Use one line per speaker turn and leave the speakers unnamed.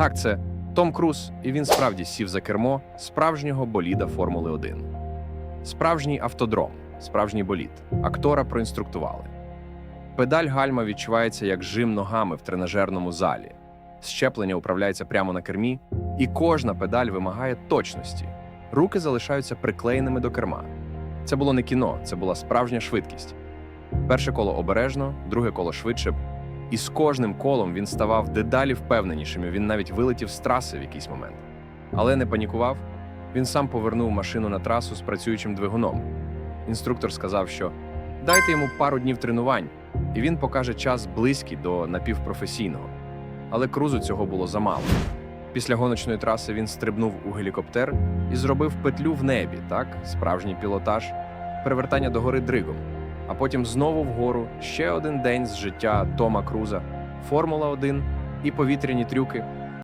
Так, це Том Круз, і він справді сів за кермо справжнього боліда Формули 1. Справжній автодром, справжній болід. Актора проінструктували. Педаль гальма відчувається як жим ногами в тренажерному залі. Щеплення управляється прямо на кермі, і кожна педаль вимагає точності. Руки залишаються приклеєними до керма. Це було не кіно, це була справжня швидкість. Перше коло обережно, друге коло швидше. І з кожним колом він ставав дедалі впевненішим. Він навіть вилетів з траси в якийсь момент. Але не панікував. Він сам повернув машину на трасу з працюючим двигуном. Інструктор сказав, що дайте йому пару днів тренувань, і він покаже час близький до напівпрофесійного. Але крузу цього було замало. Після гоночної траси він стрибнув у гелікоптер і зробив петлю в небі, так, справжній пілотаж, перевертання догори дригом. А потім знову вгору ще один день з життя Тома Круза, Формула 1 і повітряні трюки,